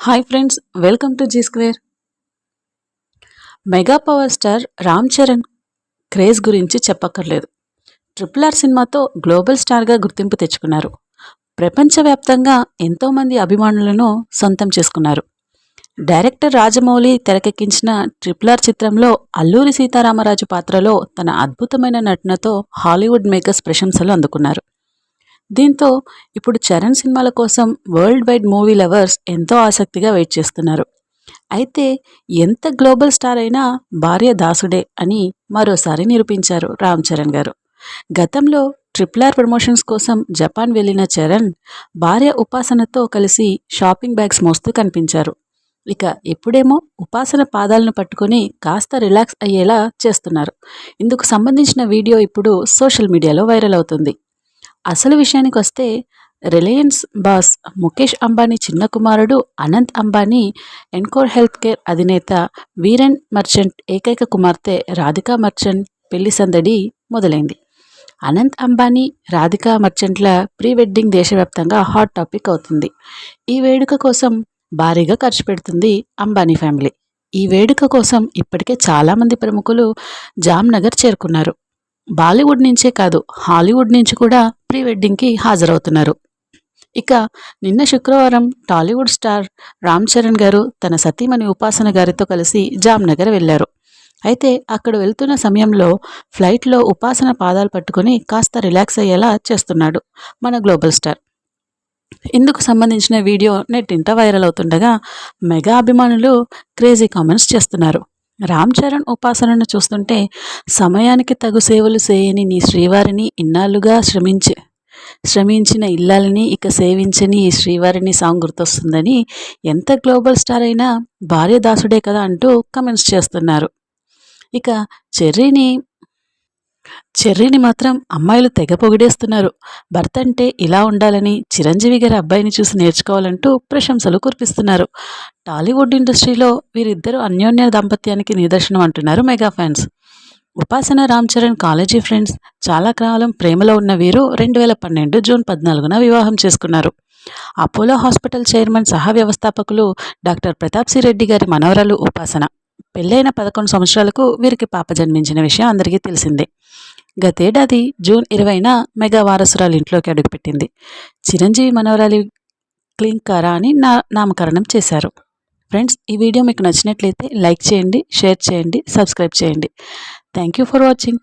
Hi friends welcome to G square mega power star Ram Charan craze గురించి చెప్పక్కర్లేదు. Triple R సినిమాతో global స్టార్గా గుర్తింపు తెచ్చుకున్నారు. ప్రపంచవ్యాప్తంగా ఎంతోమంది అభిమానులను సొంతం చేసుకున్నారు. డైరెక్టర్ రాజమౌళి తెరకెక్కించిన ట్రిపుల్ ఆర్ చిత్రంలో అల్లూరి సీతారామరాజు పాత్రలో తన అద్భుతమైన నటనతో హాలీవుడ్ మేకర్స్ ప్రశంసలు అందుకున్నారు. దీంతో ఇప్పుడు చరణ్ సినిమాల కోసం వరల్డ్ వైడ్ మూవీ లవర్స్ ఎంతో ఆసక్తిగా వెయిట్ చేస్తున్నారు. అయితే ఎంత గ్లోబల్ స్టార్ అయినా భార్య దాసుడే అని మరోసారి నిరూపించారు రామ్ చరణ్ గారు. గతంలో ట్రిపుల్ ఆర్ ప్రమోషన్స్ కోసం జపాన్ వెళ్ళిన చరణ్ భార్య ఉపాసనతో కలిసి షాపింగ్ బ్యాగ్స్ మోస్తూ కనిపించారు. ఇక ఎప్పుడేమో ఉపాసన పాదాలను పట్టుకొని కాస్త రిలాక్స్ అయ్యేలా చేస్తున్నారు. ఇందుకు సంబంధించిన వీడియో ఇప్పుడు సోషల్ మీడియాలో వైరల్ అవుతుంది. అసలు విషయానికి వస్తే రిలయన్స్ బాస్ ముఖేష్ అంబానీ చిన్న కుమారుడు Anant Ambani Encore Health Care అధినేత వీరెన్ మర్చెంట్ ఏకైక కుమార్తె రాధికా మర్చెంట్ పెళ్ళి సందడి మొదలైంది. అనంత్ అంబానీ రాధికా మర్చెంట్ల ప్రీ వెడ్డింగ్ దేశవ్యాప్తంగా హాట్ టాపిక్ అవుతుంది. ఈ వేడుక కోసం భారీగా ఖర్చు పెడుతుంది అంబానీ ఫ్యామిలీ. ఈ వేడుక కోసం ఇప్పటికే చాలామంది ప్రముఖులు జామ్నగర్ చేరుకున్నారు. బాలీవుడ్ నుంచే కాదు హాలీవుడ్ నుంచి కూడా ప్రీ వెడ్డింగ్కి హాజరవుతున్నారు. ఇక నిన్న శుక్రవారం టాలీవుడ్ స్టార్ రామ్ చరణ్ గారు తన సతీమణి ఉపాసన గారితో కలిసి జామ్నగర్ వెళ్ళారు అయితే అక్కడ వెళ్తున్న సమయంలో ఫ్లైట్లో ఉపాసన పాదాలు పట్టుకొని కాస్త రిలాక్స్ అయ్యేలా చేస్తున్నాడు మన గ్లోబల్ స్టార్. ఇందుకు సంబంధించిన వీడియో నెట్టింట వైరల్ అవుతుండగా మెగా అభిమానులు క్రేజీ కామెంట్స్ చేస్తున్నారు. రామ్ చరణ్ ఉపాసనను చూస్తుంటే సమయానికి తగు సేవలు చేయని నీ శ్రీవారిని ఇన్నాళ్ళుగా శ్రమించి శ్రమించిన ఇల్లాలని ఇక సేవించని ఈ శ్రీవారిని సాంగ్ గుర్తొస్తుందని ఎంత గ్లోబల్ స్టార్ అయినా భార్య దాసుడే కదా అంటూ కమెంట్స్ చేస్తున్నారు. ఇక చెర్రీని చెర్రీని మాత్రం అమ్మాయిలు తెగ పొగిడేస్తున్నారు. భర్త అంటే ఇలా ఉండాలని చిరంజీవి గారి అబ్బాయిని చూసి నేర్చుకోవాలంటూ ప్రశంసలు కురిపిస్తున్నారు. టాలీవుడ్ ఇండస్ట్రీలో వీరిద్దరూ అన్యోన్య దాంపత్యానికి నిదర్శనం అంటున్నారు మెగా ఫ్యాన్స్. ఉపాసన రామ్ చరణ్ కాలేజీ ఫ్రెండ్స్ చాలా కాలం ప్రేమలో ఉన్న వీరు రెండు వేల పన్నెండు జూన్ పద్నాలుగున వివాహం చేసుకున్నారు. అపోలో హాస్పిటల్ చైర్మన్ సహ వ్యవస్థాపకులు డాక్టర్ ప్రతాప్ రెడ్డి గారి మనవరాలు ఉపాసన. పెళ్ళైన పదకొండు సంవత్సరాలకు వీరికి పాప జన్మించిన విషయం అందరికీ తెలిసిందే. గతేడాది జూన్ ఇరవైన మెగా వారసురాలు ఇంట్లోకి అడుగుపెట్టింది. చిరంజీవి మనవరాలి క్లింకారా అని నా నామకరణం చేశారు. ఫ్రెండ్స్ ఈ వీడియో మీకు నచ్చినట్లయితే లైక్ చేయండి షేర్ చేయండి సబ్స్క్రైబ్ చేయండి. Thank you for watching.